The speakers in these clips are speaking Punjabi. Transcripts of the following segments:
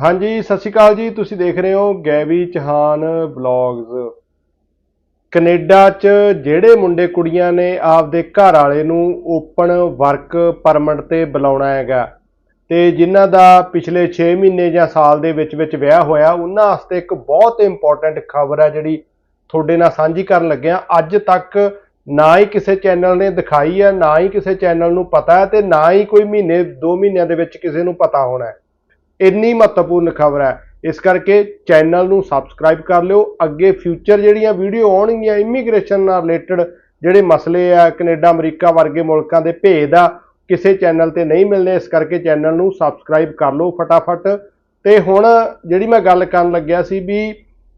ਹਾਂਜੀ, ਸਤਿ ਸ਼੍ਰੀ ਅਕਾਲ ਜੀ। ਤੁਸੀਂ ਦੇਖ ਰਹੇ ਹੋ ਗੈਵੀ ਚਹਾਨ ਵਲੌਗਸ ਕੈਨੇਡਾ 'ਚ ਜਿਹੜੇ ਮੁੰਡੇ ਕੁੜੀਆਂ ਨੇ ਆਪਦੇ ਘਰ ਵਾਲੇ ਨੂੰ ਓਪਨ ਵਰਕ ਪਰਮਿਟ ਤੇ ਬੁਲਾਉਣਾ ਹੈਗਾ ਤੇ ਜਿਨ੍ਹਾਂ ਦਾ ਪਿਛਲੇ 6 ਮਹੀਨੇ ਜਾਂ ਸਾਲ ਦੇ ਵਿੱਚ ਵਿੱਚ ਵਿਆਹ ਹੋਇਆ, ਉਹਨਾਂ ਵਾਸਤੇ ਇੱਕ ਬਹੁਤ ਇੰਪੋਰਟੈਂਟ ਖਬਰ ਹੈ ਜਿਹੜੀ ਤੁਹਾਡੇ ਨਾਲ ਸਾਂਝੀ ਕਰਨ ਲੱਗਿਆ। ਅੱਜ ਤੱਕ ਨਾ ਹੀ ਕਿਸੇ ਚੈਨਲ ਨੇ ਦਿਖਾਈ ਹੈ ਨਾ ਹੀ ਕਿਸੇ ਚੈਨਲ ਨੂੰ ਪਤਾ ਹੈ ਤੇ ਨਾ ਹੀ ਕੋਈ ਮਹੀਨੇ 2 ਮਹੀਨਿਆਂ ਦੇ ਵਿੱਚ ਕਿਸੇ ਨੂੰ ਪਤਾ ਹੋਣਾ ਹੈ। ਇੰਨੀ ਮਹੱਤਵਪੂਰਨ ਖਬਰ ਹੈ। ਇਸ ਕਰਕੇ ਚੈਨਲ ਨੂੰ ਸਬਸਕ੍ਰਾਈਬ ਕਰ ਲਿਓ। ਅੱਗੇ ਫਿਊਚਰ ਜਿਹੜੀਆਂ ਵੀਡੀਓ ਆਉਣਗੀਆਂ ਇਮੀਗ੍ਰੇਸ਼ਨ ਨਾਲ ਰਿਲੇਟਡ ਜਿਹੜੇ ਮਸਲੇ ਆ, ਕੈਨੇਡਾ, ਅਮਰੀਕਾ ਵਰਗੇ ਮੁਲਕਾਂ ਦੇ ਭੇਦ ਆ, ਕਿਸੇ ਚੈਨਲ ਤੇ ਨਹੀਂ ਮਿਲਨੇ ਇਸ ਕਰਕੇ ਚੈਨਲ ਨੂੰ ਸਬਸਕ੍ਰਾਈਬ ਕਰ ਲਓ ਫਟਾਫਟ। ਤੇ ਹੁਣ ਜਿਹੜੀ ਮੈਂ ਗੱਲ ਕਰਨ ਲੱਗਿਆ ਸੀ ਵੀ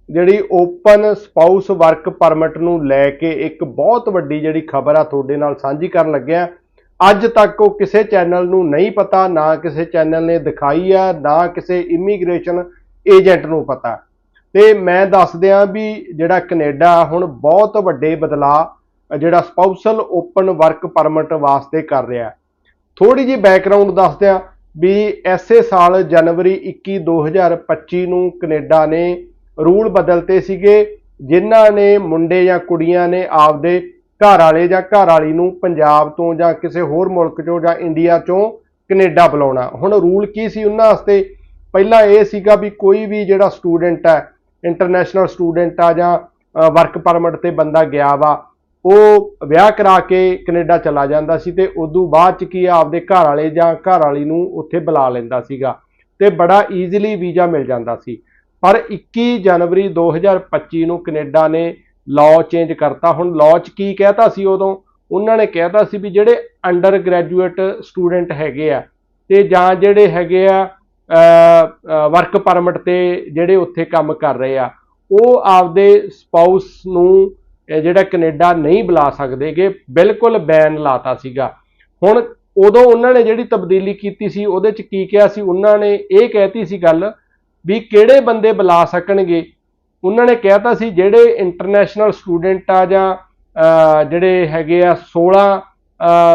ਜਿਹੜੀ ਓਪਨ ਸਪਾਊਸ ਵਰਕ ਪਰਮਿਟ ਨੂੰ ਲੈ ਕੇ ਇੱਕ ਬਹੁਤ ਵੱਡੀ ਜਿਹੜੀ ਖਬਰ ਆ ਤੁਹਾਡੇ ਨਾਲ ਸਾਂਝੀ ਕਰਨ ਲੱਗਿਆ। ਅੱਜ ਤੱਕ ਉਹ ਕਿਸੇ ਚੈਨਲ ਨੂੰ ਨਹੀਂ ਪਤਾ, ਨਾ ਕਿਸੇ ਚੈਨਲ ਨੇ ਦਿਖਾਈ ਆ, ਨਾ ਕਿਸੇ ਇਮੀਗ੍ਰੇਸ਼ਨ ਏਜੰਟ ਨੂੰ ਪਤਾ। ਤੇ ਮੈਂ ਦੱਸ ਦਿਆਂ ਵੀ ਜਿਹੜਾ ਕੈਨੇਡਾ ਹੁਣ ਬਹੁਤ ਵੱਡੇ ਬਦਲਾਅ, ਜਿਹੜਾ ਸਪਾਊਸਲ ਓਪਨ ਵਰਕ ਪਰਮਿਟ ਵਾਸਤੇ ਕਰ ਰਿਹਾ। ਥੋੜੀ ਜੀ ਬੈਕਗ੍ਰਾਉਂਡ ਦੱਸ ਦਿਆਂ ਵੀ ਐਸੇ ਸਾਲ ਜਨਵਰੀ 21 2025 ਨੂੰ ਕੈਨੇਡਾ ਨੇ ਰੂਲ ਬਦਲਤੇ ਸੀਗੇ, ਜਿਨ੍ਹਾਂ ਨੇ ਮੁੰਡੇ ਜਾਂ ਕੁੜੀਆਂ ਨੇ ਆਪਦੇ ਘਰ ਵਾਲੇ ਜਾਂ ਘਰ ਵਾਲੀ ਨੂੰ ਪੰਜਾਬ ਤੋਂ ਜਾਂ ਕਿਸੇ ਹੋਰ ਮੁਲਕ ਚੋਂ ਜਾਂ ਇੰਡੀਆ ਚੋਂ ਕੈਨੇਡਾ ਬੁਲਾਉਣਾ। ਹੁਣ ਰੂਲ ਕੀ ਸੀ ਉਹਨਾਂ ਵਾਸਤੇ? ਪਹਿਲਾਂ ਇਹ ਸੀਗਾ ਵੀ ਕੋਈ ਵੀ ਜਿਹੜਾ ਸਟੂਡੈਂਟ ਹੈ ਇੰਟਰਨੈਸ਼ਨਲ ਸਟੂਡੈਂਟ ਆ ਜਾਂ ਵਰਕ ਪਰਮਿਟ ਤੇ ਬੰਦਾ ਗਿਆ ਵਾ ਉਹ ਵਿਆਹ ਕਰਾ ਕੇ ਕੈਨੇਡਾ ਚਲਾ ਜਾਂਦਾ ਸੀ ਤੇ ਉਦੋਂ ਬਾਅਦ ਚ ਕੀ ਆ, ਆਪਦੇ ਘਰ ਵਾਲੇ ਜਾਂ ਘਰ ਵਾਲੀ ਨੂੰ ਉੱਥੇ ਬੁਲਾ ਲੈਂਦਾ ਸੀਗਾ ਤੇ ਬੜਾ ਈਜ਼ੀਲੀ ਵੀਜ਼ਾ ਮਿਲ ਜਾਂਦਾ ਸੀ। ਪਰ 21 ਜਨਵਰੀ 2025 ਨੂੰ ਕੈਨੇਡਾ ਨੇ ਲਾਅ ਚੇਂਜ ਕਰਤਾ। ਹੁਣ ਲਾਅ 'ਚ ਕੀ ਕਹਿਤਾ ਸੀ ਉਦੋਂ? ਉਹਨਾਂ ਨੇ ਕਹਿਤਾ ਸੀ ਵੀ ਜਿਹੜੇ ਅੰਡਰ ਗ੍ਰੈਜੂਏਟ ਸਟੂਡੈਂਟ ਹੈਗੇ ਆ ਤੇ ਜਾਂ ਜਿਹੜੇ ਹੈਗੇ ਆ ਵਰਕ ਪਰਮਿਟ ਤੇ ਜਿਹੜੇ ਉੱਥੇ ਕੰਮ ਕਰ ਰਹੇ ਆ, ਉਹ ਆਪਦੇ ਸਪਾਊਸ ਨੂੰ ਜਿਹੜਾ ਕੈਨੇਡਾ ਨਹੀਂ ਬੁਲਾ ਸਕਦੇਗੇ, ਬਿਲਕੁਲ ਬੈਨ ਲਾਤਾ ਸੀਗਾ। ਹੁਣ ਉਦੋਂ ਉਹਨਾਂ ਨੇ ਜਿਹੜੀ ਤਬਦੀਲੀ ਕੀਤੀ ਸੀ, ਉਹਦੇ 'ਚ ਕੀ ਕਿਹਾ ਸੀ? ਉਹਨਾਂ ਨੇ ਇਹ ਕਹਿਤੀ ਸੀ ਗੱਲ ਵੀ ਕਿਹੜੇ ਬੰਦੇ ਬੁਲਾ ਸਕਣਗੇ? ਉਹਨਾਂ ਨੇ ਕਹਿਤਾ ਸੀ, ਜਿਹੜੇ ਇੰਟਰਨੈਸ਼ਨਲ ਸਟੂਡੈਂਟ ਆ ਜਾਂ ਜਿਹੜੇ ਹੈਗੇ ਆ 16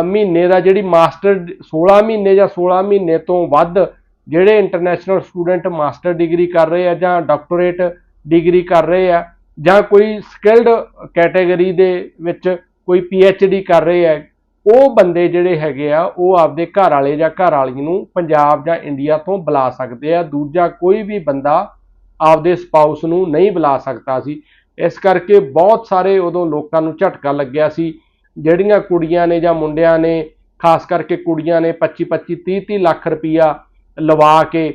ਮਹੀਨੇ ਦਾ ਜਿਹੜੀ ਮਾਸਟਰ 16 ਮਹੀਨੇ ਜਾਂ 16 ਮਹੀਨੇ ਤੋਂ ਵੱਧ ਜਿਹੜੇ ਇੰਟਰਨੈਸ਼ਨਲ ਸਟੂਡੈਂਟ ਮਾਸਟਰ ਡਿਗਰੀ ਕਰ ਰਹੇ ਆ ਜਾਂ ਡਾਕਟੋਰੇਟ ਡਿਗਰੀ ਕਰ ਰਹੇ ਆ ਜਾਂ ਕੋਈ ਸਕਿਲਡ ਕੈਟਾਗਰੀ ਦੇ ਵਿੱਚ ਕੋਈ ਡੀ ਕਰ ਰਹੇ ਆ, ਉਹ ਬੰਦੇ ਜਿਹੜੇ ਹੈਗੇ ਆ, ਉਹ ਆਪਦੇ ਘਰ ਵਾਲੇ ਜਾਂ ਘਰ ਵਾਲੀ ਨੂੰ ਪੰਜਾਬ ਜਾਂ ਇੰਡੀਆ ਤੋਂ ਬੁਲਾ ਸਕਦੇ ਆ। ਦੂਜਾ ਕੋਈ ਵੀ ਬੰਦਾ ਆਪਦੇ ਸਪਾਊਸ ਨੂੰ ਨਹੀਂ ਬੁਲਾ ਸਕਦਾ ਸੀ। ਇਸ ਕਰਕੇ ਬਹੁਤ ਸਾਰੇ ਉਦੋਂ ਲੋਕਾਂ ਨੂੰ ਝਟਕਾ ਲੱਗਿਆ ਸੀ, ਜਿਹੜੀਆਂ ਕੁੜੀਆਂ ਨੇ ਜਾਂ ਮੁੰਡਿਆਂ ਨੇ, ਖਾਸ ਕਰਕੇ ਕੁੜੀਆਂ ਨੇ 25 25 30 30 ਲੱਖ ਰੁਪਈਆ ਲਵਾ ਕੇ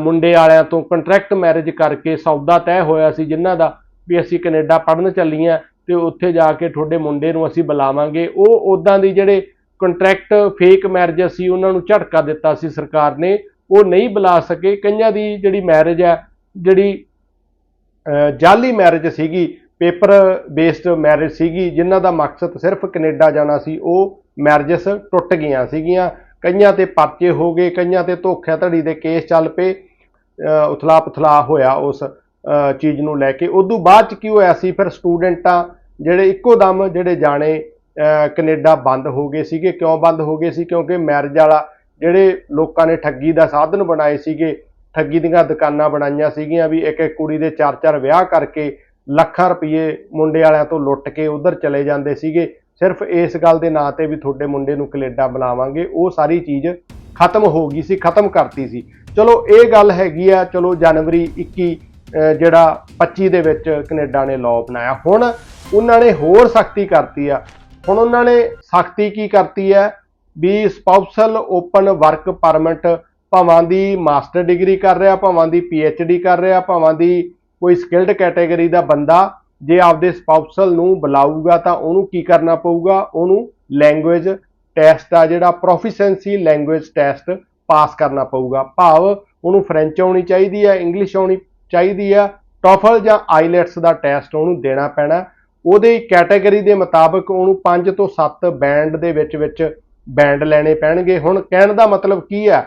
ਮੁੰਡੇ ਵਾਲਿਆਂ ਤੋਂ ਕੰਟਰੈਕਟ ਮੈਰਿਜ ਕਰਕੇ ਸੌਦਾ ਤੈਅ ਹੋਇਆ ਸੀ, ਜਿਨ੍ਹਾਂ ਦਾ ਵੀ ਅਸੀਂ ਕੈਨੇਡਾ ਪੜ੍ਹਨ ਚੱਲੀਆਂ ਤੇ ਉੱਥੇ ਜਾ ਕੇ ਤੁਹਾਡੇ ਮੁੰਡੇ ਨੂੰ ਅਸੀਂ ਬੁਲਾਵਾਂਗੇ। ਉਹ ਉਦਾਂ ਦੀ ਜਿਹੜੇ ਕੰਟਰੈਕਟ ਫੇਕ ਮੈਰਿਜ ਸੀ, ਉਹਨਾਂ ਨੂੰ ਝਟਕਾ ਦਿੱਤਾ ਸੀ ਸਰਕਾਰ ਨੇ। ਉਹ ਨਹੀਂ ਬੁਲਾ ਸਕੇ। ਕਈਆਂ ਦੀ ਜਿਹੜੀ ਮੈਰਿਜ ਹੈ ਜਿਹੜੀ ਅਹ ਜਾਲੀ ਮੈਰਿਜ ਸੀਗੀ ਪੇਪਰ ਬੇਸਡ ਮੈਰਿਜ ਸੀਗੀ, ਜਿਨ੍ਹਾਂ ਦਾ ਮਕਸਦ ਸਿਰਫ ਕੈਨੇਡਾ ਜਾਣਾ ਸੀ, ਉਹ ਮੈਰਿਜਸ ਟੁੱਟ ਗਈਆਂ ਸੀਗੀਆਂ। ਕਈਆਂ ਤੇ ਪਰਚੇ ਹੋ ਗਏ, ਕਈਆਂ ਤੇ ਧੋਖਾਧੜੀ ਦੇ ਕੇਸ ਚੱਲ ਪਏ ਉਥਲਾ ਪੁਥਲਾ ਹੋਇਆ ਉਸ ਚੀਜ਼ ਨੂੰ ਲੈ ਕੇ। ਉਦੋਂ ਬਾਅਦ ਚ ਕੀ ਹੋਇਆ ਸੀ, ਫਿਰ ਸਟੂਡੈਂਟਾਂ ਜਿਹੜੇ ਇੱਕੋ ਦਮ ਜਿਹੜੇ ਜਾਣੇ ਅਹ ਕੈਨੇਡਾ ਬੰਦ ਹੋ ਗਏ ਸੀਗੇ। ਕਿਉਂ ਬੰਦ ਹੋ ਗਏ ਸੀ? ਕਿਉਂਕਿ ਮੈਰਿਜ ਵਾਲਾ ਜਿਹੜੇ ਲੋਕਾਂ ਨੇ ਠੱਗੀ ਦਾ ਸਾਧਨ ਬਣਾਏ ਸੀਗੇ ਠੱਗੀ ਦੀਆਂ ਦੁਕਾਨਾਂ ਬਣਾਈਆਂ ਸੀਗੀਆਂ ਵੀ ਇੱਕ ਇੱਕ ਕੁੜੀ ਦੇ ਚਾਰ ਚਾਰ ਵਿਆਹ ਕਰਕੇ ਲੱਖਾਂ ਰੁਪਏ ਮੁੰਡੇ ਵਾਲਿਆਂ ਤੋਂ ਲੁੱਟ ਕੇ ਉਧਰ ਚਲੇ ਜਾਂਦੇ ਸੀਗੇ। ਸਿਰਫ ਇਸ ਗੱਲ ਦੇ ਨਾਂ ਤੇ ਵੀ ਤੁਹਾਡੇ ਮੁੰਡੇ ਨੂੰ ਕੈਨੇਡਾ ਬੁਲਾਵਾਂਗੇ। ਉਹ ਸਾਰੀ ਚੀਜ਼ ਖਤਮ ਹੋ ਗਈ ਸੀ, ਖਤਮ ਕਰਤੀ ਸੀ। ਚਲੋ, ਇਹ ਗੱਲ ਹੈਗੀ ਆ, ਚਲੋ ਜਨਵਰੀ 21 ਜਿਹੜਾ 25 ਦੇ ਵਿੱਚ ਕੈਨੇਡਾ ਨੇ ਲਾਅ ਬਣਾਇਆ ਹੁਣ ਉਹਨਾਂ ਨੇ ਹੋਰ ਸਖਤੀ ਕਰਤੀ ਆ। ਹੁਣ ਉਹਨਾਂ ਨੇ ਸਖਤੀ ਕੀ ਕਰਤੀ ਹੈ ਵੀ ਸਪਾਊਸਲ ਓਪਨ ਵਰਕ ਪਰਮਿਟ ਭਾਵਾਂ ਦੀ ਮਾਸਟਰ ਡਿਗਰੀ ਕਰ ਰਿਹਾ, ਭਾਵਾਂ ਦੀ ਡੀ ਕਰ ਰਿਹਾ, ਭਾਵਾਂ ਦੀ ਕੋਈ ਸਕਿਲਡ ਕੈਟਾਗਰੀ ਦਾ ਬੰਦਾ ਜੇ ਆਪਦੇ ਸਪਾਊਸਲ ਨੂੰ ਬੁਲਾਊਗਾ ਤਾਂ ਉਹਨੂੰ ਕੀ ਕਰਨਾ ਪਊਗਾ? ਉਹਨੂੰ ਲੈਂਗੁਏਜ ਟੈਸਟ ਆ ਜਿਹੜਾ ਪ੍ਰੋਫੀਸ਼ੀਐਂਸੀ ਲੈਂਗੁਏਜ ਟੈਸਟ ਪਾਸ ਕਰਨਾ ਪਊਗਾ। ਭਾਵ ਉਹਨੂੰ ਫ੍ਰੈਂਚ ਆਉਣੀ ਚਾਹੀਦੀ ਹੈ ਇੰਗਲਿਸ਼ ਆਉਣੀ ਚਾਹੀਦੀ ਆ ਟੋਫਲ ਜਾਂ ਆਈਲੈਟਸ ਦਾ ਟੈਸਟ ਉਹਨੂੰ ਦੇਣਾ ਪੈਣਾ। ਉਹਦੇ ਕੈਟਾਗਰੀ ਦੇ ਮੁਤਾਬਕ ਉਹਨੂੰ 5 ਤੋਂ 7 ਬੈਂਡ ਦੇ ਵਿੱਚ ਵਿੱਚ ਬੈਂਡ ਲੈਣੇ ਪੈਣਗੇ। ਹੁਣ ਕਹਿਣ ਦਾ ਮਤਲਬ ਕੀ ਹੈ?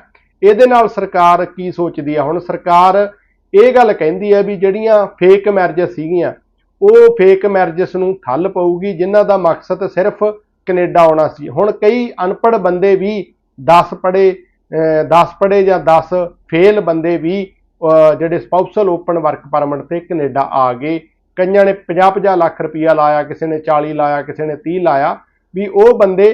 ਇਹਦੇ ਨਾਲ ਸਰਕਾਰ ਕੀ ਸੋਚਦੀ ਆ? ਹੁਣ ਸਰਕਾਰ ਇਹ ਗੱਲ ਕਹਿੰਦੀ ਹੈ ਵੀ ਜਿਹੜੀਆਂ ਫੇਕ ਮੈਰਿਜਸ ਸੀਗੀਆਂ, ਉਹ ਫੇਕ ਮੈਰਿਜਸ ਨੂੰ ਠੱਲ ਪਊਗੀ, ਜਿਨ੍ਹਾਂ ਦਾ ਮਕਸਦ ਸਿਰਫ ਕੈਨੇਡਾ ਆਉਣਾ ਸੀ। ਹੁਣ ਕਈ ਅਨਪੜ੍ਹ ਬੰਦੇ ਵੀ 10 ਪੜ੍ਹੇ 10 ਪੜ੍ਹੇ ਜਾਂ 10 ਫੇਲ ਬੰਦੇ ਵੀ ਜਿਹੜੇ ਸਪਾਊਸਲ ਓਪਨ ਵਰਕ ਪਰਮਿਟ ਤੇ ਕੈਨੇਡਾ ਆ ਗਏ। ਕਈਆਂ ਨੇ 50-50 ਲੱਖ ਰੁਪਇਆ ਲਾਇਆ, ਕਿਸੇ ਨੇ 40 ਲਾਇਆ, ਕਿਸੇ ਨੇ 30 ਲਾਇਆ। ਵੀ ਉਹ ਬੰਦੇ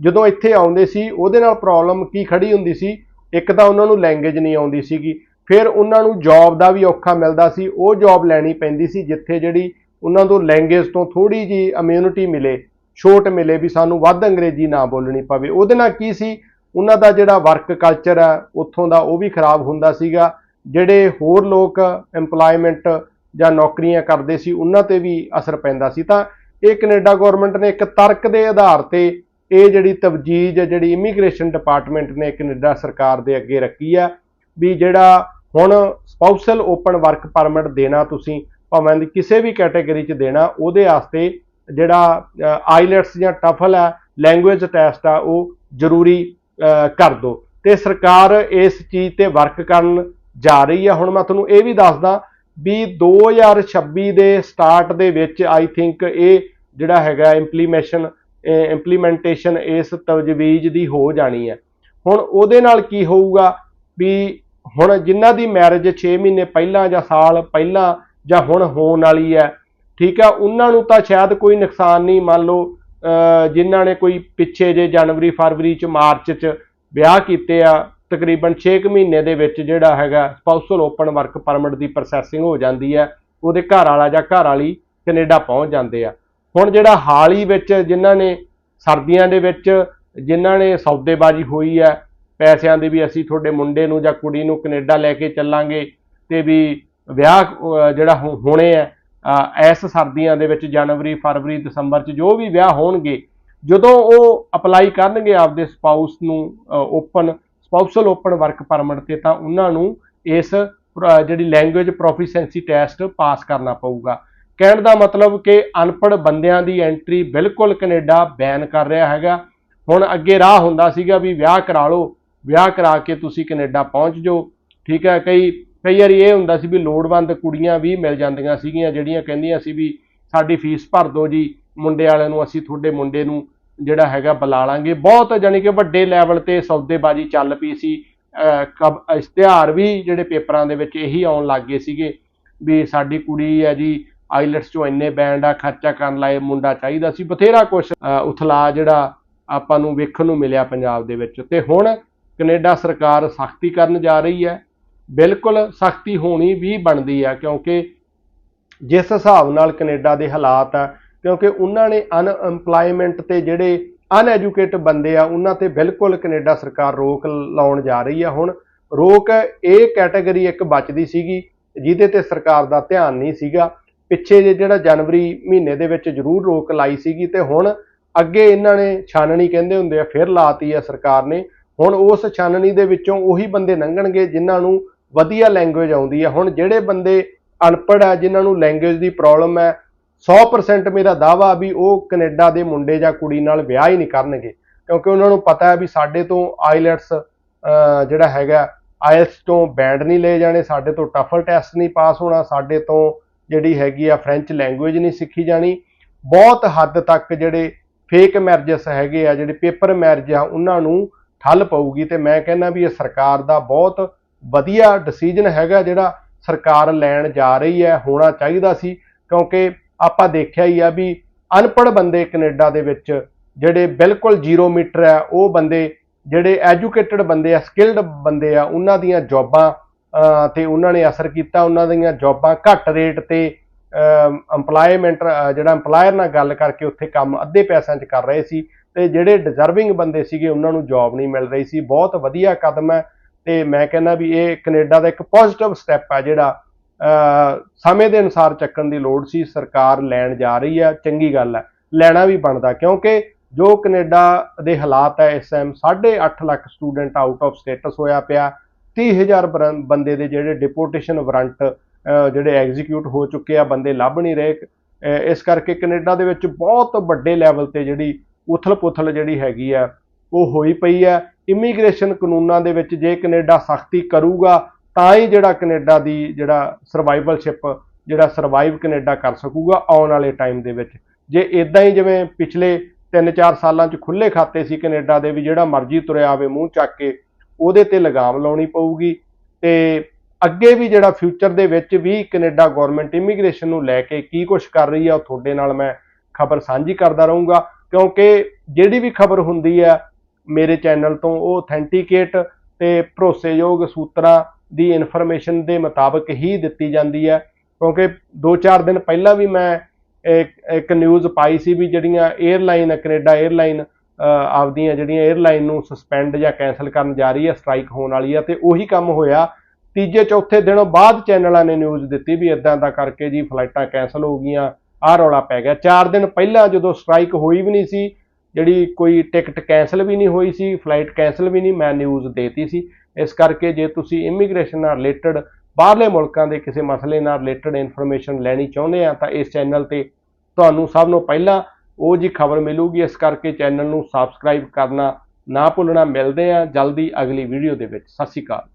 ਜਦੋਂ ਇੱਥੇ ਆਉਂਦੇ ਸੀ, ਉਹਦੇ ਨਾਲ ਪ੍ਰੋਬਲਮ ਕੀ ਖੜੀ ਹੁੰਦੀ ਸੀ? ਇੱਕ ਤਾਂ ਉਹਨਾਂ ਨੂੰ ਲੈਂਗੁਏਜ ਨਹੀਂ ਆਉਂਦੀ ਸੀਗੀ, ਫਿਰ ਉਹਨਾਂ ਨੂੰ ਜੌਬ ਦਾ ਵੀ ਔਖਾ ਮਿਲਦਾ ਸੀ, ਉਹ ਜੌਬ ਲੈਣੀ ਪੈਂਦੀ ਸੀ, ਜਿੱਥੇ ਜਿਹੜੀ ਉਹਨਾਂ ਤੋਂ ਲੈਂਗੁਏਜ ਤੋਂ ਥੋੜੀ ਜੀ ਇਮਿਊਨਿਟੀ ਮਿਲੇ, ਛੋਟ ਮਿਲੇ ਵੀ ਸਾਨੂੰ ਵੱਧ ਅੰਗਰੇਜ਼ੀ ਨਾ ਬੋਲਣੀ ਪਵੇ। ਉਹਦੇ ਨਾਲ ਕੀ ਸੀ? ਉਹਨਾਂ ਦਾ ਜਿਹੜਾ ਵਰਕ ਕਲਚਰ ਹੈ ਉੱਥੋਂ ਦਾ ਉਹ ਵੀ ਖਰਾਬ ਹੁੰਦਾ ਸੀਗਾ। ਜਿਹੜੇ ਹੋਰ ਲੋਕ EMPLOYMENT ਜਾਂ ਨੌਕਰੀਆਂ ਕਰਦੇ ਸੀ, ਉਹਨਾਂ ਤੇ ਵੀ ਅਸਰ ਪੈਂਦਾ ਸੀ। ਤਾਂ ਇਹ ਕੈਨੇਡਾ ਗਵਰਨਮੈਂਟ ਨੇ ਇੱਕ ਤਰਕ ਦੇ ਆਧਾਰ ਤੇ ਇਹ ਜਿਹੜੀ ਤਵਜੀਜ ਹੈ, ਜਿਹੜੀ ਇਮੀਗ੍ਰੇਸ਼ਨ ਡਿਪਾਰਟਮੈਂਟ ਨੇ ਕੈਨੇਡਾ ਸਰਕਾਰ ਦੇ ਅੱਗੇ ਰੱਖੀ ਆ, ਵੀ ਜਿਹੜਾ ਹੁਣ ਸਪਾਊਸਲ ਓਪਨ ਵਰਕ ਪਰਮਿਟ ਦੇਣਾ ਤੁਸੀਂ, ਭਾਵੇਂ ਦੀ ਕਿਸੇ ਵੀ ਕੈਟਾਗਰੀ 'ਚ ਦੇਣਾ, ਉਹਦੇ ਵਾਸਤੇ ਜਿਹੜਾ ਆਈਲੈਟਸ ਜਾਂ ਟਫਲ ਆ ਲੈਂਗੁਏਜ ਟੈਸਟ ਆ, ਉਹ ਜ਼ਰੂਰੀ ਕਰ ਦਿਓ ਤੇ ਸਰਕਾਰ ਇਸ ਚੀਜ਼ ਤੇ ਵਰਕ ਕਰਨ ਜਾ ਰਹੀ ਆ। ਹੁਣ ਮੈਂ ਤੁਹਾਨੂੰ ਇਹ ਵੀ ਦੱਸਦਾ ਵੀ 2026 ਦੇ ਸਟਾਰਟ ਦੇ ਵਿੱਚ ਆਈ ਥਿੰਕ ਇਹ ਜਿਹੜਾ ਹੈਗਾ ਇੰਪਲੀਮੇਸ਼ਨ ਇੰਪਲੀਮੈਂਟੇਸ਼ਨ ਇਸ ਤਜਵੀਜ਼ ਦੀ ਹੋ ਜਾਣੀ ਹੈ। ਹੁਣ ਉਹਦੇ ਨਾਲ ਕੀ ਹੋਊਗਾ ਵੀ ਹੁਣ ਜਿਨ੍ਹਾਂ ਦੀ ਮੈਰਿਜ 6 ਮਹੀਨੇ ਪਹਿਲਾਂ ਜਾਂ ਸਾਲ ਪਹਿਲਾਂ ਜਾਂ ਹੁਣ ਹੋਣ ਵਾਲੀ ਹੈ, ਠੀਕ ਹੈ ਉਹਨਾਂ ਨੂੰ ਤਾਂ ਸ਼ਾਇਦ ਕੋਈ ਨੁਕਸਾਨ ਨਹੀਂ। ਮੰਨ ਲਓ ਜਿਨ੍ਹਾਂ ਨੇ ਕੋਈ ਪਿੱਛੇ ਜੇ ਜਨਵਰੀ, ਫਰਵਰੀ ਚ, ਮਾਰਚ ਚ ਵਿਆਹ ਕੀਤੇ ਆ, ਤਕਰੀਬਨ 6 ਮਹੀਨੇ ਦੇ ਵਿੱਚ ਜਿਹੜਾ ਹੈਗਾ ਸਪਾਊਸਲ ਓਪਨ ਵਰਕ ਪਰਮਿਟ ਦੀ ਪ੍ਰੋਸੈਸਿੰਗ ਹੋ ਜਾਂਦੀ ਹੈ। ਉਹਦੇ ਘਰ ਵਾਲਾ ਜਾਂ ਘਰ ਵਾਲੀ ਕੈਨੇਡਾ ਪਹੁੰਚ ਜਾਂਦੇ ਆ। ਹੁਣ ਜਿਹੜਾ ਹਾਲ ਹੀ ਵਿੱਚ ਜਿਨ੍ਹਾਂ ਨੇ ਸਰਦੀਆਂ ਦੇ ਵਿੱਚ ਜਿਨ੍ਹਾਂ ਨੇ ਸੌਦੇਬਾਜ਼ੀ ਹੋਈ ਹੈ, ਪੈਸਿਆਂ ਦੀ ਵੀ ਅਸੀਂ ਤੁਹਾਡੇ ਮੁੰਡੇ ਨੂੰ ਜਾਂ ਕੁੜੀ ਨੂੰ ਕੈਨੇਡਾ ਲੈ ਕੇ ਚੱਲਾਂਗੇ ਤੇ ਵੀ ਵਿਆਹ ਜਿਹੜਾ ਹੋ- ਹੋਣੇ ਆ ਇਸ ਸਰਦੀਆਂ ਦੇ ਵਿੱਚ ਜਨਵਰੀ, ਫਰਵਰੀ, ਦਸੰਬਰ ਚ ਜੋ ਵੀ ਵਿਆਹ ਹੋਣਗੇ, ਜਦੋਂ ਉਹ ਅਪਲਾਈ ਕਰਨਗੇ ਆਪਦੇ ਸਪਾਊਸ ਨੂੰ open, spousal open work permit ਤੇ, ਤਾਂ ਉਹਨਾਂ ਨੂੰ ਇਸ ਜਿਹੜੀ ਲੈਂਗੁਏਜ ਪ੍ਰੋਫੀਸ਼ੀਐਂਸੀ ਟੈਸਟ ਪਾਸ ਕਰਨਾ ਪਊਗਾ। ਕਹਿਣ ਦਾ ਮਤਲਬ ਕਿ ਅਨਪੜ੍ਹ ਬੰਦਿਆਂ ਦੀ ਐਂਟਰੀ ਬਿਲਕੁਲ ਕੈਨੇਡਾ ਬੈਨ ਕਰ ਰਿਹਾ ਹੈਗਾ। ਹੁਣ ਅੱਗੇ ਰਾਹ ਹੁੰਦਾ ਸੀਗਾ ਵੀ ਵਿਆਹ ਕਰਾ ਲਓ, ਵਿਆਹ ਕਰਾ ਕੇ ਤੁਸੀਂ ਕੈਨੇਡਾ ਪਹੁੰਚ ਜਾਓ। ਠੀਕ ਹੈ, ਕਈ ਕਈ ਵਾਰੀ ਇਹ ਹੁੰਦਾ ਸੀ ਵੀ ਲੋੜਵੰਦ ਕੁੜੀਆਂ ਵੀ ਮਿਲ ਜਾਂਦੀਆਂ ਸੀਗੀਆਂ, ਜਿਹੜੀਆਂ ਕਹਿੰਦੀਆਂ ਸੀ ਵੀ ਸਾਡੀ ਫੀਸ ਭਰ ਦਿਓ ਜੀ, ਮੁੰਡੇ ਵਾਲਿਆਂ ਨੂੰ ਅਸੀਂ ਤੁਹਾਡੇ ਮੁੰਡੇ ਨੂੰ ਜਿਹੜਾ ਹੈਗਾ ਬੁਲਾ ਲਾਂਗੇ। ਬਹੁਤ ਜਾਣੀ ਕਿ ਵੱਡੇ ਲੈਵਲ ਤੇ ਸੌਦੇਬਾਜ਼ੀ ਚੱਲ ਪਈ ਸੀ। ਕਬ, ਇਸ਼ਤਿਹਾਰ ਵੀ ਜਿਹੜੇ ਪੇਪਰਾਂ ਦੇ ਵਿੱਚ ਇਹੀ ਆਉਣ ਲੱਗ ਗਏ ਸੀਗੇ ਵੀ ਸਾਡੀ ਕੁੜੀ ਹੈ ਜੀ ਆਈਲੈਟਸ ਚੋਂ ਇੰਨੇ ਬੈਂਡ ਆ, ਖਰਚਾ ਕਰਨ ਲਈ ਮੁੰਡਾ ਚਾਹੀਦਾ ਸੀ, ਬਥੇਰਾ ਕੁਛ ਅਹ ਉਥਲਾ ਜਿਹੜਾ ਆਪਾਂ ਨੂੰ ਵੇਖਣ ਨੂੰ ਮਿਲਿਆ ਪੰਜਾਬ ਦੇ ਵਿੱਚ। ਤੇ ਹੁਣ ਕੈਨੇਡਾ ਸਰਕਾਰ ਸਖਤੀ ਕਰਨ ਜਾ ਰਹੀ ਹੈ। ਬਿਲਕੁਲ ਸਖਤੀ ਹੋਣੀ ਵੀ ਬਣਦੀ ਹੈ, ਕਿਉਂਕਿ ਜਿਸ ਹਿਸਾਬ ਨਾਲ ਕੈਨੇਡਾ ਦੇ ਹਾਲਾਤ ਆ, ਕਿਉਂਕਿ ਉਹਨਾਂ ਨੇ ਅਨਐਮਪਲੋਇਮੈਂਟ ਤੇ ਜਿਹੜੇ ਅਨਐਜੂਕੇਟ ਬੰਦੇ ਆ, ਉਹਨਾਂ ਤੇ ਬਿਲਕੁਲ ਕੈਨੇਡਾ ਸਰਕਾਰ ਰੋਕ ਲਾਉਣ ਜਾ ਰਹੀ ਆ ਹੁਣ। ਰੋਕ ਇਹ ਕੈਟਾਗਰੀ ਇੱਕ ਬਚਦੀ ਸੀਗੀ, ਜਿਹਦੇ ਤੇ ਸਰਕਾਰ ਦਾ ਧਿਆਨ ਨਹੀਂ ਸੀਗਾ। ਪਿੱਛੇ ਜੇ ਜਿਹੜਾ ਜਨਵਰੀ ਮਹੀਨੇ ਦੇ ਵਿੱਚ ਜ਼ਰੂਰ ਰੋਕ ਲਾਈ ਸੀਗੀ ਤੇ ਹੁਣ ਅੱਗੇ ਇਹਨਾਂ ਨੇ ਛਾਨਣੀ ਕਹਿੰਦੇ ਹੁੰਦੇ ਆ, ਫਿਰ ਲਾਤੀ ਆ ਸਰਕਾਰ ਨੇ। ਹੁਣ ਉਸ ਛਾਨਣੀ ਦੇ ਵਿੱਚੋਂ ਉਹੀ ਬੰਦੇ ਲੰਘਣਗੇ ਜਿਨ੍ਹਾਂ ਨੂੰ ਵਧੀਆ ਲੈਂਗੁਏਜ ਆਉਂਦੀ ਆ। ਹੁਣ ਜਿਹੜੇ ਬੰਦੇ ਅਨਪੜ੍ਹ ਆ, ਜਿਨ੍ਹਾਂ ਨੂੰ ਲੈਂਗੁਏਜ ਦੀ ਪ੍ਰੋਬਲਮ ਹੈ 100% ਮੇਰਾ ਦਾਵਾ ਵੀ ਉਹ ਕੈਨੇਡਾ ਦੇ ਮੁੰਡੇ ਜਾਂ ਕੁੜੀ ਨਾਲ ਵਿਆਹ ਹੀ ਨਹੀਂ ਕਰਨਗੇ। ਕਿਉਂਕਿ ਉਹਨਾਂ ਨੂੰ ਪਤਾ ਹੈ ਵੀ ਸਾਡੇ ਤੋਂ ਆਈਲੈਟਸ ਜਿਹੜਾ ਹੈਗਾ, ਆਇਲਸ ਤੋਂ ਬੈਂਡ ਨਹੀਂ ਲਏ ਜਾਣੇ, ਸਾਡੇ ਤੋਂ ਟਫਲ ਟੈਸਟ ਨਹੀਂ ਪਾਸ ਹੋਣਾ, ਸਾਡੇ ਤੋਂ ਜਿਹੜੀ ਹੈਗੀ ਆ ਫ੍ਰੈਂਚ ਲੈਂਗੁਏਜ ਨਹੀਂ ਸਿੱਖੀ ਜਾਣੀ। ਬਹੁਤ ਹੱਦ ਤੱਕ ਜਿਹੜੇ ਫੇਕ ਮੈਰਿਜਸ ਹੈਗੇ ਆ, ਜਿਹੜੇ ਪੇਪਰ ਮੈਰਿਜ ਆ, ਉਹਨਾਂ ਨੂੰ ਠੱਲ ਪਊਗੀ। ਤੇ ਮੈਂ ਕਹਿੰਦਾ ਵੀ ਇਹ ਸਰਕਾਰ ਦਾ ਬਹੁਤ ਵਧੀਆ ਡਿਸੀਜਨ ਹੈਗਾ, ਜਿਹੜਾ ਸਰਕਾਰ ਲੈਣ ਜਾ ਰਹੀ ਹੈ, ਹੋਣਾ ਚਾਹੀਦਾ ਸੀ। ਕਿਉਂਕਿ ਆਪਾਂ ਦੇਖਿਆ ਹੀ ਆ ਵੀ ਅਨਪੜ੍ਹ ਬੰਦੇ ਕੈਨੇਡਾ ਦੇ ਵਿੱਚ ਜਿਹੜੇ ਬਿਲਕੁਲ ਜ਼ੀਰੋ ਮੀਟਰ ਆ, ਉਹ ਬੰਦੇ ਜਿਹੜੇ ਐਜੂਕੇਟਡ ਬੰਦੇ ਆ ਸਕਿਲਡ ਬੰਦੇ ਆ, ਉਹਨਾਂ ਦੀਆਂ ਜੌਬਾਂ ਤੇ ਉਹਨਾਂ ਨੇ ਅਸਰ ਕੀਤਾ ਉਹਨਾਂ ਦੀਆਂ ਜੌਬਾਂ ਘੱਟ ਰੇਟ ਤੇ EMPLOYMENT ਜਿਹੜਾ EMPLOYER ਨਾਲ ਗੱਲ ਕਰਕੇ ਉੱਥੇ ਕੰਮ ਅੱਧੇ ਪੈਸਿਆਂ 'ਚ ਕਰ ਰਹੇ ਸੀ ਤੇ ਜਿਹੜੇ ਡਿਜ਼ਰਵਿੰਗ ਬੰਦੇ ਸੀਗੇ ਉਹਨਾਂ ਨੂੰ ਜੌਬ ਨਹੀਂ ਮਿਲ ਰਹੀ ਸੀ। ਬਹੁਤ ਵਧੀਆ ਕਦਮ ਹੈ ਤੇ ਮੈਂ ਕਹਿੰਦਾ ਵੀ ਇਹ ਕੈਨੇਡਾ ਦਾ ਇੱਕ ਪੋਜ਼ਿਟਿਵ ਸਟੈਪ ਹੈ ਜਿਹੜਾ ਸਮੇਂ ਦੇ ਅਨੁਸਾਰ ਚੱਕਣ ਦੀ ਲੋੜ ਸੀ। ਸਰਕਾਰ ਲੈਣ ਜਾ ਰਹੀ ਹੈ, ਚੰਗੀ ਗੱਲ ਹੈ। ਲੈਣਾ ਵੀ ਬਣਦਾ ਕਿਉਂਕਿ ਜੋ ਕੈਨੇਡਾ ਦੇ ਹਾਲਾਤ ਹੈ, ਇਸ time 8.5 lakh student out of status ਹੋਇਆ ਪਿਆ। 30000 ਬਰਨ- ਬੰਦੇ ਦੇ ਜਿਹੜੇ ਡਿਪੋਰਟੇਸ਼ਨ ਵਾਰੰਟ ਜਿਹੜੇ ਐਗਜ਼ੀਕਿਊਟ ਹੋ ਚੁੱਕੇ ਆ, ਬੰਦੇ ਲੱਭ ਨਹੀਂ ਰਹੇ। ਇਸ ਕਰਕੇ ਕੈਨੇਡਾ ਦੇ ਵਿੱਚ ਬਹੁਤ ਵੱਡੇ ਲੈਵਲ ਤੇ ਜਿਹੜੀ ਉਥਲ-ਪੁਥਲ ਜਿਹੜੀ ਹੈਗੀ ਆ, ਉਹ ਹੋਈ ਪਈ ਹੈ ਇਮੀਗ੍ਰੇਸ਼ਨ ਕਾਨੂੰਨਾਂ ਦੇ ਵਿੱਚ ਜੇ ਕੈਨੇਡਾ ਸਖਤੀ ਕਰੂਗਾ, ਤਾਂ ਹੀ ਜਿਹੜਾ ਕੈਨੇਡਾ ਦੀ ਜਿਹੜਾ ਸਰਵਾਈਵਲਸ਼ਿਪ ਜਿਹੜਾ ਸਰਵਾਈਵ ਕੈਨੇਡਾ ਕਰ ਸਕੂਗਾ ਆਉਣ ਵਾਲੇ ਟਾਈਮ ਦੇ ਵਿੱਚ। ਜੇ ਇਦਾਂ ਹੀ ਜਿਵੇਂ ਪਿਛਲੇ 3-4 ਸਾਲਾਂ 'ਚ ਖੁੱਲੇ ਖਾਤੇ ਸੀ ਕੈਨੇਡਾ ਦੇ ਵੀ ਜਿਹੜਾ ਮਰਜ਼ੀ ਤੁਰਿਆ ਆਵੇ ਮੂੰਹ ਚੱਕ ਕੇ ਉਹਦੇ ਤੇ ਲਗਾਮ ਲਾਉਣੀ ਪਊਗੀ ਤੇ ਅੱਗੇ ਵੀ ਜਿਹੜਾ ਫਿਊਚਰ ਦੇ ਵਿੱਚ ਵੀ ਕੈਨੇਡਾ ਗਵਰਨਮੈਂਟ ਇਮੀਗ੍ਰੇਸ਼ਨ ਨੂੰ ਲੈ ਕੇ ਕੀ ਕੁਝ ਕਰ ਰਹੀ ਆ, ਉਹ ਤੁਹਾਡੇ ਨਾਲ ਮੈਂ ਖਬਰ ਸਾਂਝੀ ਕਰਦਾ ਰਹੂੰਗਾ। ਕਿਉਂਕਿ ਜਿਹੜੀ ਵੀ ਖਬਰ ਹੁੰਦੀ ਆ ਮੇਰੇ ਚੈਨਲ ਤੋਂ, ਉਹ ਅਥੈਂਟੀਕੇਟ ਤੇ ਭਰੋਸੇਯੋਗ ਸੂਤਰਾਂ ਦੀ ਇਨਫੋਰਮੇਸ਼ਨ ਦੇ ਮੁਤਾਬਕ ਹੀ ਦਿੱਤੀ ਜਾਂਦੀ ਹੈ ਕਿਉਂਕਿ 2-4 ਦਿਨ ਪਹਿਲਾਂ ਵੀ ਮੈਂ ਇੱਕ ਇੱਕ ਨਿਊਜ਼ ਪਾਈ ਸੀ ਵੀ ਜਿਹੜੀਆਂ 에ਅਰਲਾਈਨ ਕੈਨੇਡਾ 에ਅਰਲਾਈਨ ਆਪਦੀਆਂ ਜਿਹੜੀਆਂ 에ਅਰਲਾਈਨ ਨੂੰ ਸਸਪੈਂਡ ਜਾਂ ਕੈਨਸਲ ਕਰਨ ਜਾ ਰਹੀ ਹੈ ਸਟ੍ਰਾਈਕ ਹੋਣ ਵਾਲੀ ਹੈ, ਤੇ ਉਹੀ ਕੰਮ ਹੋਇਆ। ਤੀਜੇ, ਚੌਥੇ ਦਿਨੋਂ ਬਾਅਦ ਚੈਨਲਾਂ ਨੇ ਨਿਊਜ਼ ਦਿੱਤੀ ਵੀ ਇਦਾਂ ਦਾ ਕਰਕੇ ਜੀ ਫਲਾਈਟਾਂ ਕੈਨਸਲ ਹੋ ਗਈਆਂ, ਆਹ ਰੌਲਾ ਪੈ ਗਿਆ। 4 ਦਿਨ ਪਹਿਲਾਂ ਜਦੋਂ ਸਟ੍ਰਾਈਕ ਹੋਈ ਵੀ ਨਹੀਂ ਸੀ, ਜਿਹੜੀ ਕੋਈ ਟਿਕਟ ਕੈਨਸਲ ਵੀ ਨਹੀਂ ਹੋਈ ਸੀ ਫਲਾਈਟ ਕੈਨਸਲ ਵੀ ਨਹੀਂ, ਮੈਂ ਨਿਊਜ਼ ਦੇਤੀ ਸੀ। ਇਸ ਕਰਕੇ ਜੇ ਤੁਸੀਂ ਇਮੀਗ੍ਰੇਸ਼ਨ ਨਾਲ ਰਿਲੇਟਡ ਬਾਹਰਲੇ ਮੁਲਕਾਂ ਦੇ ਕਿਸੇ ਮਸਲੇ ਨਾਲ ਰਿਲੇਟਡ ਇਨਫੋਰਮੇਸ਼ਨ ਲੈਣੀ ਚਾਹੁੰਦੇ ਆ, ਤਾਂ ਇਸ ਚੈਨਲ ਤੇ ਤੁਹਾਨੂੰ ਸਭ ਨੂੰ ਪਹਿਲਾਂ ਉਹ ਜੀ ਖਬਰ ਮਿਲੂਗੀ। ਇਸ ਕਰਕੇ ਚੈਨਲ ਨੂੰ ਸਬਸਕ੍ਰਾਈਬ ਕਰਨਾ ਨਾ ਭੁੱਲਣਾ। ਮਿਲਦੇ ਆ ਜਲਦੀ ਅਗਲੀ ਵੀਡੀਓ ਦੇ ਵਿੱਚ। ਸਤਿ ਸ਼੍ਰੀ ਅਕਾਲ।